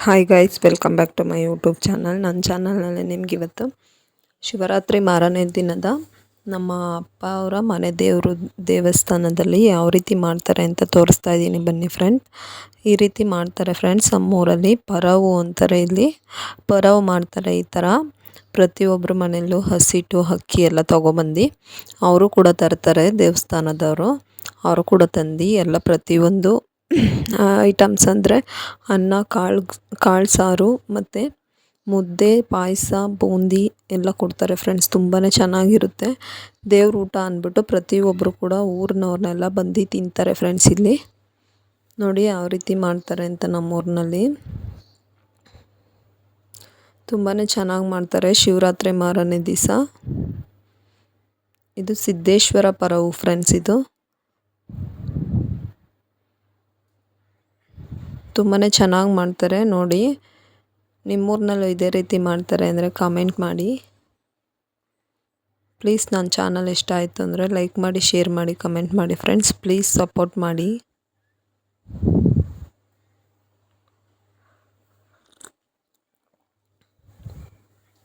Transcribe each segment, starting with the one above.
Hi guys welcome back to my YouTube channel ನನ್ನ ಚಾನಲ್ನಲ್ಲಿ ನಿಮ್ಗೆ ಇವತ್ತು ಶಿವರಾತ್ರಿ ಮಾರನೇ ದಿನದ ನಮ್ಮ ಅಪ್ಪ ಅವರ ಮನೆ ದೇವರು ದೇವಸ್ಥಾನದಲ್ಲಿ ಯಾವ ರೀತಿ ಮಾಡ್ತಾರೆ ಅಂತ ತೋರಿಸ್ತಾ ಇದ್ದೀನಿ ಬನ್ನಿ ಫ್ರೆಂಡ್ ಈ ರೀತಿ ಮಾಡ್ತಾರೆ ಫ್ರೆಂಡ್ಸ್ ನಮ್ಮೂರಲ್ಲಿ ಪರವು ಅಂತಾರೆ ಇಲ್ಲಿ. ಪರವು ಮಾಡ್ತಾರೆ ಈ ಥರ. ಪ್ರತಿಯೊಬ್ಬರ ಮನೆಯಲ್ಲೂ ಹಸಿಟ್ಟು, ಅಕ್ಕಿ ಎಲ್ಲ ತೊಗೊಬಂದು ಅವರು ಕೂಡ ತರ್ತಾರೆ ದೇವಸ್ಥಾನದವರು. ಅವರು ಕೂಡ ತಂದು ಎಲ್ಲ ಪ್ರತಿಯೊಂದು ಐಟಮ್ಸ್ ಅಂದರೆ ಅನ್ನ, ಕಾಳು ಕಾಳು ಸಾರು ಮತ್ತು ಮುದ್ದೆ, ಪಾಯಸ, ಬೂಂದಿ ಎಲ್ಲ ಕೊಡ್ತಾರೆ ಫ್ರೆಂಡ್ಸ್ ತುಂಬಾ ಚೆನ್ನಾಗಿರುತ್ತೆ. ದೇವ್ರ ಊಟ ಅಂದ್ಬಿಟ್ಟು ಪ್ರತಿಯೊಬ್ಬರು ಕೂಡ ಊರಿನವ್ರನ್ನೆಲ್ಲ ಬಂದು ತಿಂತಾರೆ ಫ್ರೆಂಡ್ಸ್ ಇಲ್ಲಿ. ನೋಡಿ ಯಾವ ರೀತಿ ಮಾಡ್ತಾರೆ ಅಂತ ನಮ್ಮೂರಿನಲ್ಲಿ. ತುಂಬಾ ಚೆನ್ನಾಗಿ ಮಾಡ್ತಾರೆ ಶಿವರಾತ್ರಿ ಮಾರನೇ ದಿವಸ. ಇದು ಸಿದ್ದೇಶ್ವರ ಪರವು ಫ್ರೆಂಡ್ಸ್ ಇದು. ತುಂಬಾ ಚೆನ್ನಾಗಿ ಮಾಡ್ತಾರೆ, ನೋಡಿ. ನಿಮ್ಮೂರಿನಲ್ಲೂ ಇದೇ ರೀತಿ ಮಾಡ್ತಾರೆ ಅಂದರೆ ಕಾಮೆಂಟ್ ಮಾಡಿ. ಪ್ಲೀಸ್ ನನ್ನ ಚಾನಲ್ ಇಷ್ಟ ಆಯಿತು ಅಂದರೆ ಲೈಕ್ ಮಾಡಿ ಶೇರ್ ಮಾಡಿ ಕಮೆಂಟ್ ಮಾಡಿ. ಫ್ರೆಂಡ್ಸ್ ಪ್ಲೀಸ್ ಸಪೋರ್ಟ್ ಮಾಡಿ.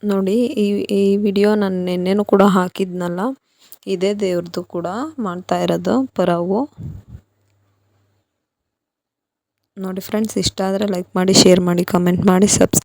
ನೋಡಿ, ಈ ಈ ವಿಡಿಯೋ ನಾನು ನಿನ್ನೆನೂ ಕೂಡ ಹಾಕಿದ್ನಲ್ಲ, ಇದೇ ದೇವ್ರದ್ದು ಕೂಡ ಮಾಡ್ತಾ ಇರೋದು ಪರಾವು. ನೋಡಿ ಫ್ರೆಂಡ್ಸ್ ಇಷ್ಟ ಆದರೆ ಲೈಕ್ ಮಾಡಿ ಶೇರ್ ಮಾಡಿ ಕಮೆಂಟ್ ಮಾಡಿ ಸಬ್ಸ್